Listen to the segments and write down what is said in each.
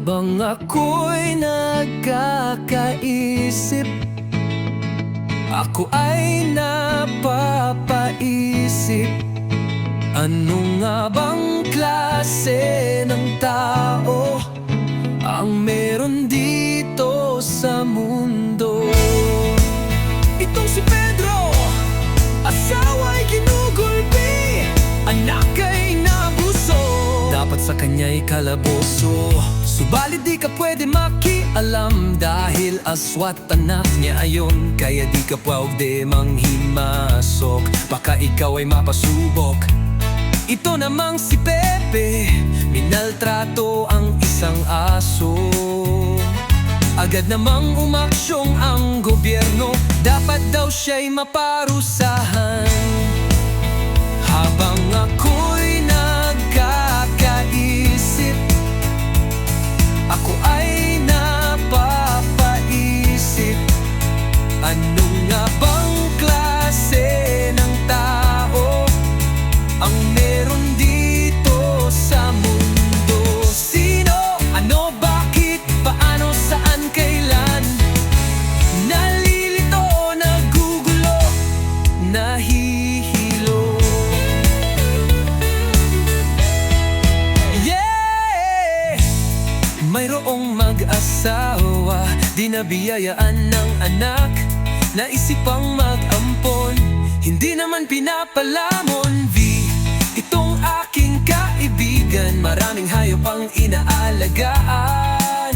Habang ako'y nagkakaisip Ako ay napapaisip. Ano nga bang klase ng tao Ang meron dito sa mundo? Itong si Pedro Asawa'y ginugulpi Anak ay nabuso. Dapat sa kanya'y kalaboso Subalit di ka pwede makialam Dahil aswat anak niya ayon. Kaya di ka pwede manghimasok. Baka ikaw ay mapasubok. Ito namang si Pepe. Minaltrato ang isang aso. Agad namang umaksyong ang gobyerno. Dapat daw siya'y maparusahan Mayroong mag-asawa Di nabiyayaan ng anak. Naisipang mag-ampon Hindi naman pinapalamon. V Itong aking kaibigan Maraming hayop ang inaalagaan.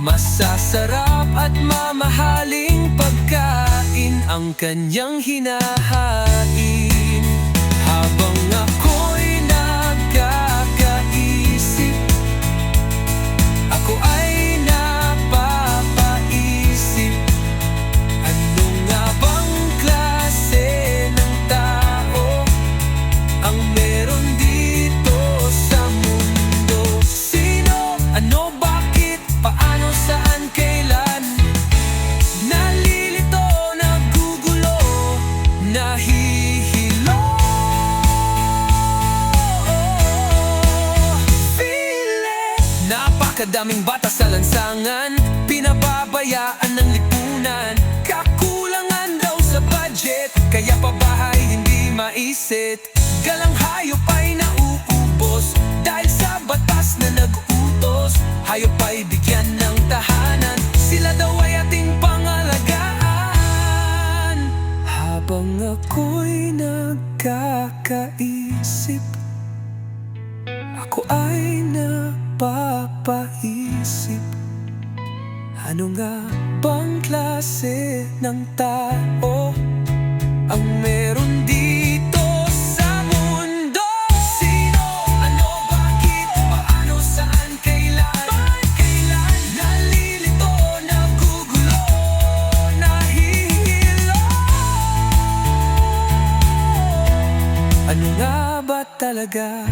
Masasarap at mamahaling pagkain Ang kanyang hinahain Napakadaming bata sa lansangan. Pinababayaan ng lipunan. Kakulangan daw sa budget. Kaya pabahay hindi maisit? Galang hayop ay nauubos. Dahil sa batas na nag-utos Hayop ay bigyan ng tahanan. Sila daw ay ating pangalagaan. Habang ako'y nagkakaisip ako ay napapaisip? Ano nga bang klase ng tao Ang meron dito sa mundo? Sino, ano, bakit, paano, saan, kailan? Kailan nalilito, nagugulo, nahihilo? Ano nga ba talaga